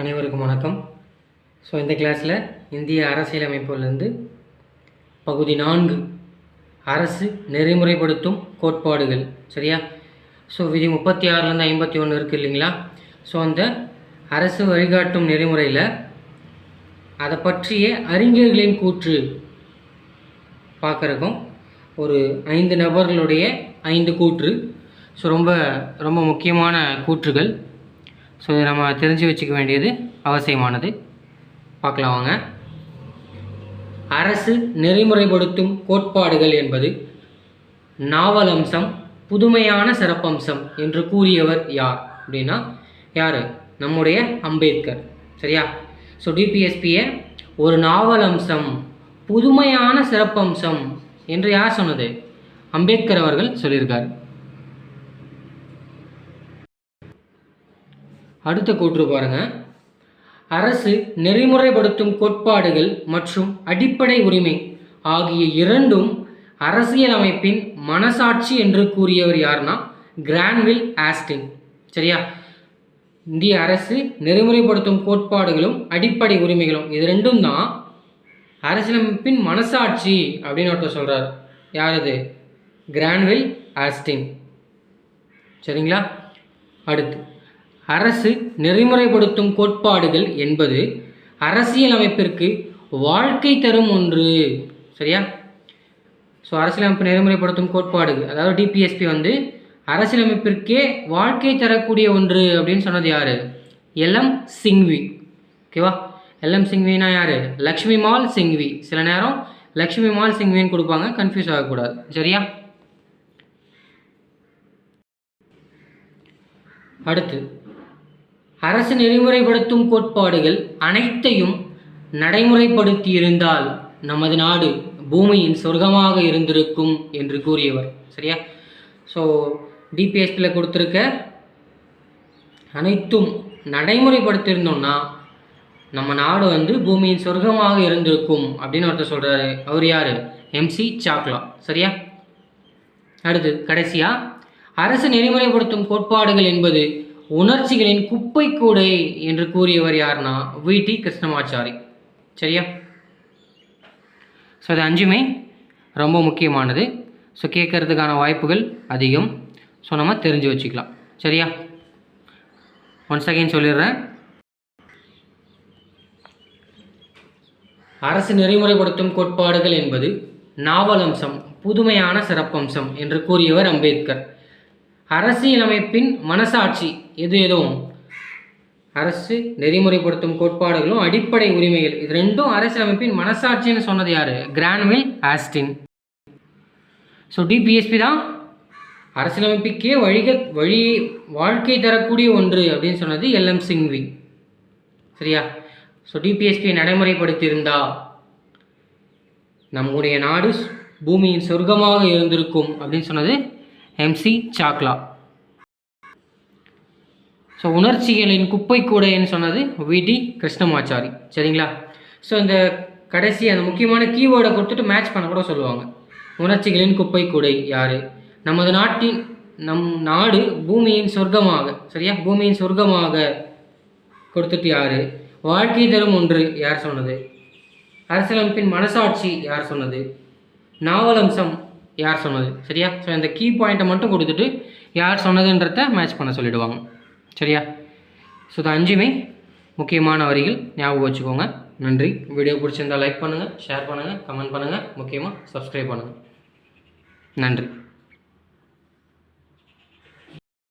அனைவருக்கும் வணக்கம். ஸோ இந்த கிளாஸில் இந்திய அரசியலமைப்புலேருந்து பகுதி நான்கு அரசு நெறிமுறைப்படுத்தும் கோட்பாடுகள் சரியா? ஸோ விதி முப்பத்தி ஆறுலேருந்து ஐம்பத்தி ஒன்று இருக்குது இல்லைங்களா? ஸோ அந்த அரசு வழிகாட்டும் நெறிமுறையில் அதை பற்றிய அறிஞர்களின் கூற்று பார்க்குறக்கும் ஒரு ஐந்து நபர்களுடைய ஐந்து கூற்று. ஸோ ரொம்ப ரொம்ப முக்கியமான கூற்றுகள். ஸோ இது நம்ம தெரிஞ்சு வச்சுக்க வேண்டியது அவசியமானது. பார்க்கலாம் வாங்க. அரசு நெறிமுறைப்படுத்தும் கோட்பாடுகள் என்பது நாவலம்சம் புதுமையான சிறப்பம்சம் என்று கூறியவர் யார் அப்படின்னா யார்? நம்முடைய அம்பேத்கர். சரியா? ஸோ டிபிஎஸ்பியை ஒரு நாவலம்சம் புதுமையான சிறப்பம்சம் என்று யார் சொன்னது? அம்பேத்கர் அவர்கள் சொல்லியிருக்கார். அடுத்த கூற்று பாருங்க. அரசு நெறிமுறைப்படுத்தும் கோட்பாடுகள் மற்றும் அடிப்படை உரிமை ஆகிய இரண்டும் அரசியலமைப்பின் மனசாட்சி என்று கூறியவர் யாருன்னா கிரான்வில் ஆஸ்டின். சரியா? இந்திய அரசு நெறிமுறைப்படுத்தும் கோட்பாடுகளும் அடிப்படை உரிமைகளும் இது ரெண்டும் தான் அரசியலமைப்பின் மனசாட்சி அப்படின்னு ஒருத்தர் சொல்கிறார் யார் அது? Granville Austin. சரிங்களா? அடுத்து. அரசு நெறிமுறைப்படுத்தும் கோட்பாடுகள் என்பது அரசியலமைப்பிற்கு வாழ்க்கை தரும் ஒன்று. சரியா? ஸோ அரசியலமைப்பு நெறிமுறைப்படுத்தும் கோட்பாடுகள். அதாவது டிபிஎஸ்பி வந்து அரசியலமைப்பிற்கே வாழ்க்கை தரக்கூடிய ஒன்று அப்படின்னு சொன்னது யார்? எல்எம் சிங்வி. ஓகேவா எல்எம் சிங்வினா யார்? லக்ஷ்மி மால் சிங்வி. சில நேரம் லக்ஷ்மி மால் சிங்வின்னு கொடுப்பாங்க. கன்ஃபியூஸ் ஆகக்கூடாது. சரியா? அடுத்து. அரசு நெறிமுறைப்படுத்தும் கோட்பாடுகள் அனைத்தையும் நடைமுறைப்படுத்தியிருந்தால் நமது நாடு பூமியின் சொர்க்கமாக இருந்திருக்கும் என்று கூறியவர். சரியா? ஸோ டிபிஎஸ்பியில் கொடுத்துருக்க அனைத்தும் நடைமுறைப்படுத்தியிருந்தோம்னா நம்ம நாடு வந்து பூமியின் சொர்க்கமாக இருந்திருக்கும் அப்படின்னு ஒருத்தர் சொல்கிறாரு அவர் யார்? எம்சி சாக்லா சரியா? அடுத்து கடைசியாக அரசு நெறிமுறைப்படுத்தும் கோட்பாடுகள் என்பது உணர்ச்சிகளின் குப்பை கூடை என்று கூறியவர் யாருன்னா வி. டி. கிருஷ்ணமாச்சாரி. சரியா? ஸோ இது அஞ்சுமே ரொம்ப முக்கியமானது. ஸோ கேட்கறதுக்கான வாய்ப்புகள் அதிகம். ஸோ நம்ம தெரிஞ்சு வச்சுக்கலாம். சரியா? ஒன்ஸ் அகைன் சொல்லிடுறேன். அரசு நெறிமுறைப்படுத்தும் கோட்பாடுகள் என்பது நாவலம்சம் புதுமையான சிறப்பம்சம் என்று கூறியவர் அம்பேத்கர். அரசியலமைப்பின் மனசாட்சி எது எதுவும்? அரசு நெறிமுறைப்படுத்தும் கோட்பாடுகளும் அடிப்படை உரிமைகள். இது ரெண்டும் அரசியலமைப்பின் மனசாட்சின்னு சொன்னது யாரு? கிரான்வில் ஆஸ்டின் ஸோ டிபிஎஸ்பி தான் அரசியலமைப்புக்கே வழிக வழி வாழ்க்கை தரக்கூடிய ஒன்று அப்படின்னு சொன்னது எல்எம் சிங்வி. சரியா? ஸோ டிபிஎஸ்பியை நடைமுறைப்படுத்தியிருந்தா நம்முடைய நாடு பூமியின் சொர்க்கமாக இருந்திருக்கும் அப்படின்னு சொன்னது எம்சி சாக்லா ஸோ உணர்ச்சிகளின் குப்பை கூடைன்னு சொன்னது விடி கிருஷ்ணமாச்சாரி. சரிங்களா? ஸோ இந்த கடைசி அந்த முக்கியமான கீவேர்டை கொடுத்துட்டு மேட்ச் பண்ண கூட சொல்லுவாங்க. உணர்ச்சிகளின் குப்பை கூடை யார்? நமது நாட்டின் நம் நாடு பூமியின் சொர்க்கமாக சரியா? பூமியின் சொர்க்கமாக கொடுத்துட்டு யார்? வாழ்க்கை தரும் ஒன்று யார் சொன்னது? அரசியலமைப்பின் மனசாட்சி யார் சொன்னது? நாவலம்சம் யார் சொன்னது? சரியா? ஸோ இந்த கீ பாயிண்ட்டை மட்டும் கொடுத்துட்டு யார் சொன்னதுன்றத மேட்ச் பண்ண சொல்லிவிடுவாங்க சரியா? ஸோ இது அஞ்சுமே முக்கியமான வரிகள். ஞாபகம் வச்சுக்கோங்க. நன்றி. வீடியோ பிடிச்சிருந்தா லைக் பண்ணுங்கள் ஷேர் பண்ணுங்கள் கமெண்ட் பண்ணுங்கள் முக்கியமாக சப்ஸ்கிரைப் பண்ணுங்கள் நன்றி.